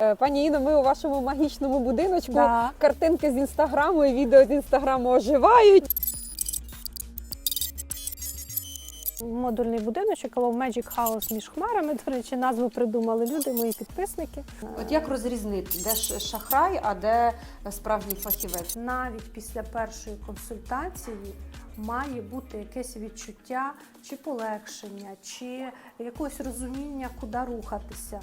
Е, Пані Іно, ми у вашому магічному будиночку. Да. Картинки з інстаграму і відео з інстаграму оживають. Модульний будиночок Love Magic House між хмарами. До речі, назву придумали люди, мої підписники. От як розрізнити, де ж шахрай, а де справжній фахівець? Навіть після першої консультації має бути якесь відчуття чи полегшення, чи якогось розуміння, куди рухатися.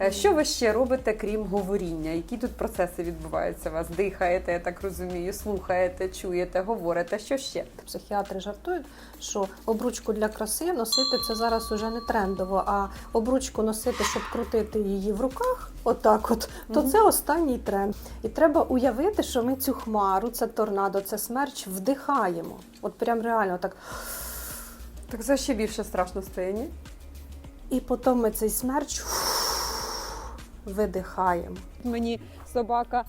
Е, Що ви ще робите, крім говоріння? Які тут процеси відбуваються у вас? Дихаєте, я так розумію, слухаєте, чуєте, говорите. Що ще? Психіатри жартують, що обручку для краси носити це зараз уже не трендово, а обручку носити, щоб крутити її в руках, отак от, то угу. це останній тренд. І треба уявити, що ми цю хмару, це торнадо, це смерч вдихаємо. От прям реально так. Так це ще більше страшно стає, ні? І потім ми цей смерч видихаємо. Мені собака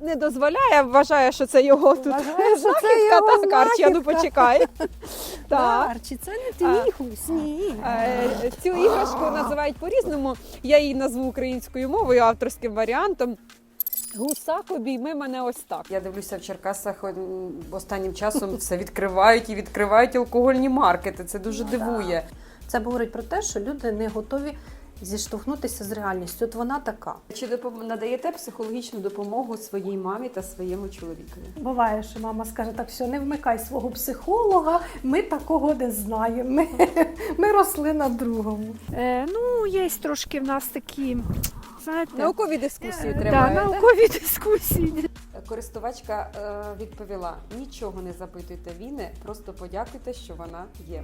не дозволяє, вважає, що це його тут його Так, Арчі, а ну почекай. Так. Арчі, це не твій гусь. Ні. Цю іграшку називають по-різному. Я її назву українською мовою, авторським варіантом. Гусак обійми мене ось так. Я дивлюся в Черкасах останнім часом все відкривають і відкривають алкогольні маркети. Це дуже Ну, дивує. Це говорить про те, що люди не готові зіштовхнутися з реальністю. От вона така. Чи допом- надаєте психологічну допомогу своїй мамі та своєму чоловікові? Буває, що мама скаже, так все, не вмикай свого психолога, ми такого не знаємо. Ми, ми росли на другому. Е, ну, є трошки в нас такі, знаєте, Наукові дискусії е, тривають. да, так? наукові дискусії. Користувачка е, відповіла: нічого не запитуйте Віни, просто подякуйте, що вона є.